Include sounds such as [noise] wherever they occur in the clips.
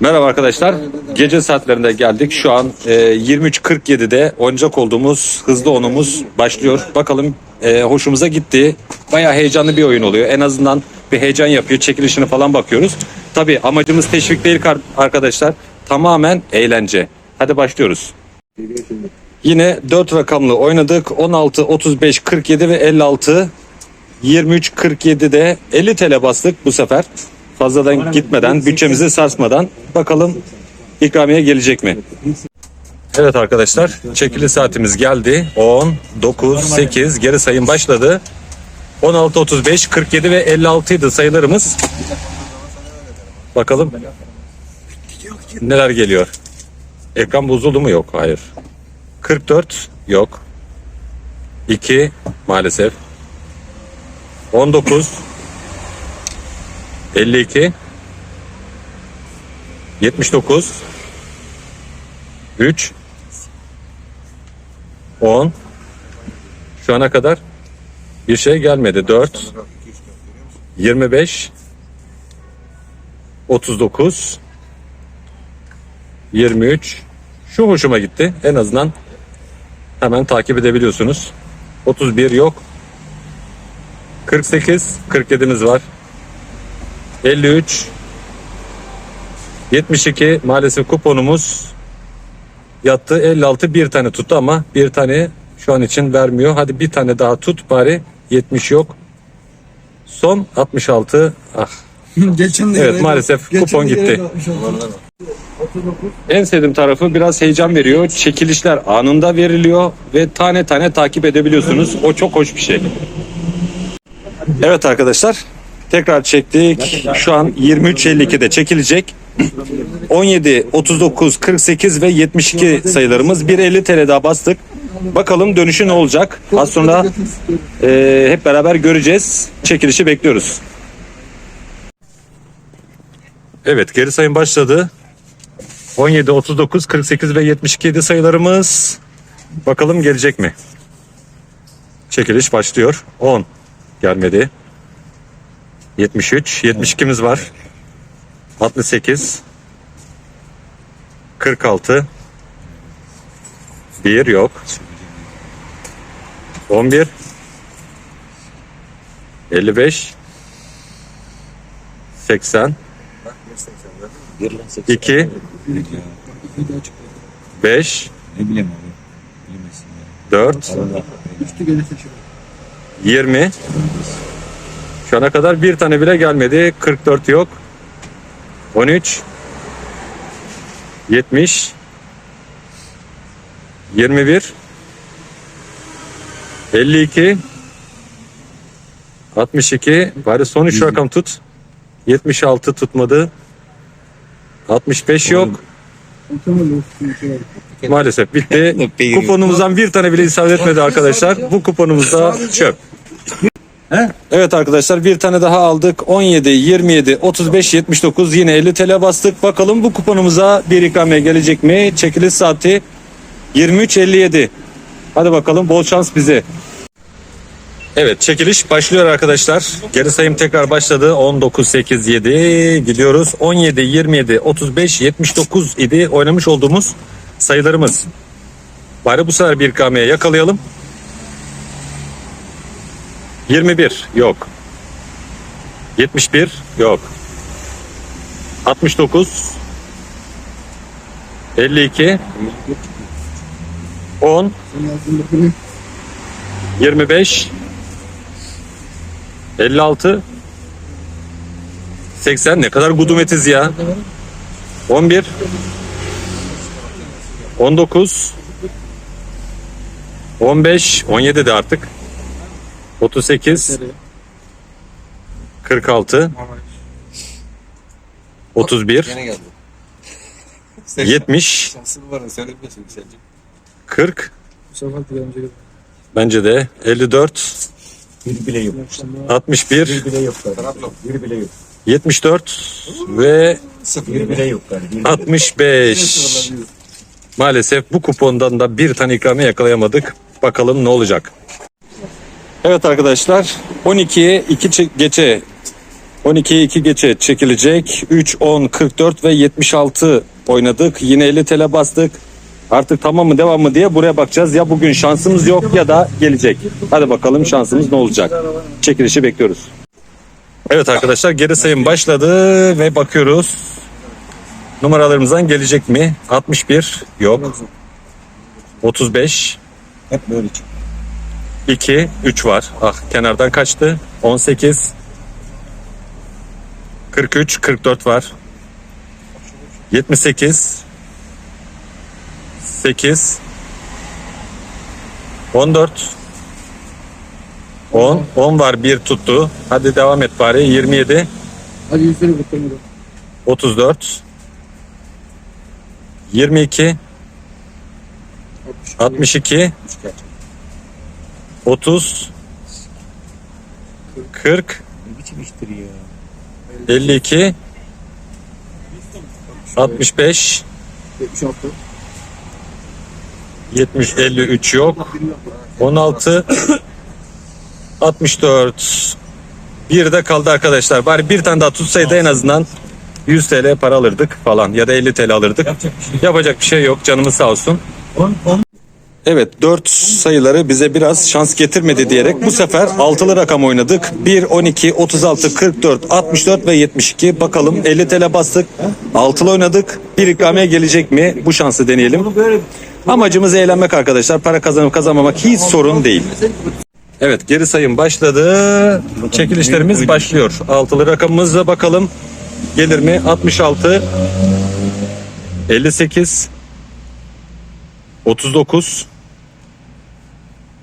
Merhaba arkadaşlar. Gece saatlerinde geldik. Şu an e, 23.47'de oynayacak olduğumuz hızlı onumuz başlıyor. Bakalım e, hoşumuza gitti. Bayağı heyecanlı bir oyun oluyor. En azından bir heyecan yapıyor. Çekilişine falan bakıyoruz. Tabii amacımız teşvik değil arkadaşlar. Tamamen eğlence. Hadi başlıyoruz. Yine 4 rakamlı oynadık. 16, 35, 47 ve 56. 23 47'de 50 TL bastık bu sefer. Fazladan gitmeden, bütçemizi sarsmadan bakalım ikramiye gelecek mi? Evet arkadaşlar, çekili saatimiz geldi. 10, 9, 8 geri sayım başladı. 16, 35, 47 ve 56 idi sayılarımız. Bakalım neler geliyor. Ekran bozuldu mu? Yok, hayır. 44 yok. 2 maalesef. 19 52 79 3 10 Şu ana kadar bir şey gelmedi. 4 25 39 23 Şu hoşuma gitti. En azından hemen takip edebiliyorsunuz. 31 yok. 48, 47'miz var. 53, 72 maalesef kuponumuz yattı. 56 bir tane tuttu ama bir tane şu an için vermiyor. Hadi bir tane daha tut bari. 70 yok. Son 66. Ah. [laughs] Geçen de Evet, yine- maalesef geçen kupon gitti. En sevdiğim tarafı biraz heyecan veriyor. Çekilişler anında veriliyor ve tane tane takip edebiliyorsunuz. O çok hoş bir şey. Evet arkadaşlar. Tekrar çektik. Şu an 23.52'de çekilecek. 17, 39, 48 ve 72 sayılarımız 1.50 TL daha bastık. Bakalım dönüşü ne olacak? Az sonra e, hep beraber göreceğiz. Çekilişi bekliyoruz. Evet geri sayım başladı. 17, 39, 48 ve 72 sayılarımız. Bakalım gelecek mi? Çekiliş başlıyor. 10 gelmedi. 73, 72'miz var. 68 46 1 yok. 11 55 80 2 5 Ne bileyim abi. Bilemezsin ya. 4 Üstü gelirse şu. 20 Şu ana kadar bir tane bile gelmedi. 44 yok. 13 70 21 52 62 bari son 3 rakam tut. 76 tutmadı. 65 yok. Maalesef bitti. [laughs] Kuponumuzdan bir tane bile isabet etmedi arkadaşlar. Bu kuponumuz da çöp. Evet arkadaşlar bir tane daha aldık. 17, 27, 35, 79 yine 50 TL bastık. Bakalım bu kuponumuza bir ikramiye gelecek mi? Çekiliş saati 23.57. Hadi bakalım bol şans bize. Evet çekiliş başlıyor arkadaşlar. Geri sayım tekrar başladı. 19, 8, 7 gidiyoruz. 17, 27, 35, 79 idi oynamış olduğumuz sayılarımız. Bari bu sefer bir ikramiye yakalayalım. 21 yok. 71 yok. 69 52 10 Sen yazdığında bunu 25 56 80 ne kadar gudumetiz ya. 11 19 15 17 de artık 38 46 31 Gene geldi. 70 Şansın var söylemiyorsun sence. 40 bu sefer de önce geldi. bence de 54 Bir bile yok. 61 bile yok galiba. Bir bile yok. 74 ve Sıfır. Bir bile yok galiba. 65 Maalesef bu kupondan da bir tane ikramiye yakalayamadık. Bakalım ne olacak. Evet arkadaşlar 12'ye 2 çe- geçe 12'ye 2 geçe çekilecek. 3, 10, 44 ve 76 oynadık. Yine 50 TL bastık. Artık tamam mı devam mı diye buraya bakacağız. Ya bugün şansımız yok ya da gelecek. Hadi bakalım şansımız ne olacak. Çekilişi bekliyoruz. Evet arkadaşlar geri sayım başladı ve bakıyoruz. Numaralarımızdan gelecek mi? 61 yok. 35 Hep böyle çık. 2 3 var. Ah kenardan kaçtı. 18 43 44 var. 78 8 14 10 10 var bir tuttu. Hadi devam et bari 27 Hadi yüzleri kurtarmadı. 34 22 62 Üç gerçek. 30 40 Ne biçim iştir ya. 52 65 76. 70 53 yok 16 64 bir de kaldı arkadaşlar bari bir tane daha tutsaydı en azından 100 TL para alırdık falan ya da 50 TL alırdık Yapacak bir şey yok. yapacak bir şey yok canımız sağ olsun 10, 10 Evet 4 sayıları bize biraz şans getirmedi diyerek bu sefer altılı rakam oynadık. 1, 12, 36, 44, 64 ve 72. Bakalım 50 TL bastık. Altılı oynadık. Bir ikramiye gelecek mi? Bu şansı deneyelim. Amacımız eğlenmek arkadaşlar. Para kazanıp kazanmamak hiç sorun değil. Evet geri sayım başladı. Çekilişlerimiz başlıyor. Altılı rakamımıza bakalım. Gelir mi? 66 58 39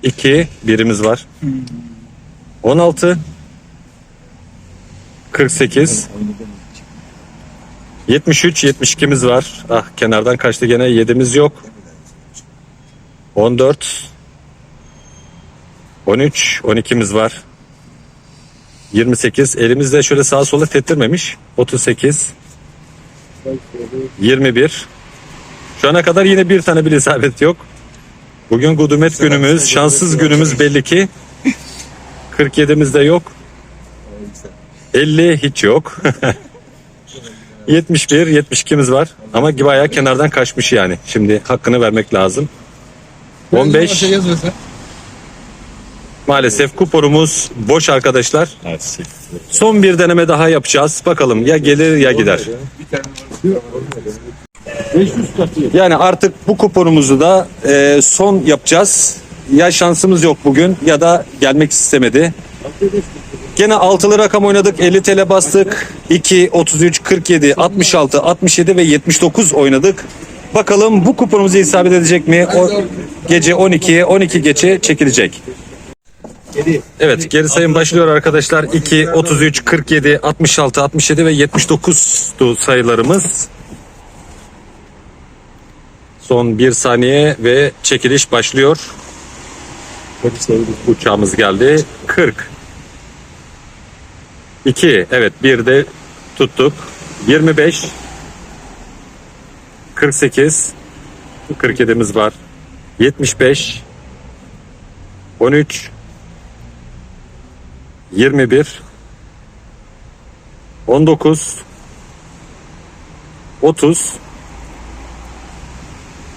2 birimiz var. 16 48 73 72'miz var. Ah kenardan kaçtı gene 7'miz yok. 14 13 12'miz var. 28 elimizde şöyle sağa sola tettirmemiş. 38 21 Şu ana kadar yine bir tane bile isabet yok. Bugün gudumet günümüz, şanssız günümüz belli ki. 47'miz de yok. 50 hiç yok. [laughs] 71, 72'miz var. Ama bayağı kenardan kaçmış yani. Şimdi hakkını vermek lazım. 15 Şey yazıyorsa. maalesef kuponumuz boş arkadaşlar. Son bir deneme daha yapacağız. Bakalım ya gelir ya gider. 500 katı. Yani artık bu kuponumuzu da e, son yapacağız. Ya şansımız yok bugün ya da gelmek istemedi. Gene altılı rakam oynadık. 50 TL bastık. 2, 33, 47, 66, 67 ve 79 oynadık. Bakalım bu kuponumuza isabet edecek mi? O gece 12'ye 12 geçe çekilecek. Evet geri sayım başlıyor arkadaşlar. 2, 33, 47, 66, 67 ve 79'du sayılarımız. Son bir saniye ve çekiliş başlıyor. Uçağımız geldi. 40. 2. Evet bir de tuttuk. 25. 48. 47'miz var. 75. 13. 21. 19. 30.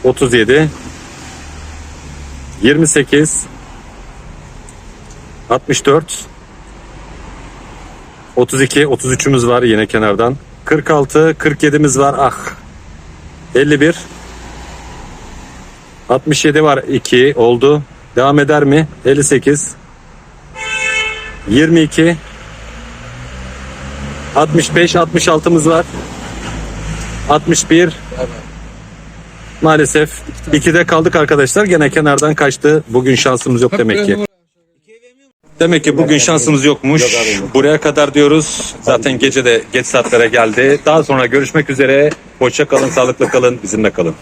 37 28 64 32 33'ümüz var yine kenardan. 46 47'miz var. Ah. 51 67 var. 2 oldu. Devam eder mi? 58 22 65 66'mız var. 61 Maalesef ikide kaldık arkadaşlar. Gene kenardan kaçtı. Bugün şansımız yok demek ki. Demek ki bugün şansımız yokmuş. Buraya kadar diyoruz. Zaten gece de geç saatlere geldi. Daha sonra görüşmek üzere. Hoşça kalın, sağlıklı kalın, bizimle kalın.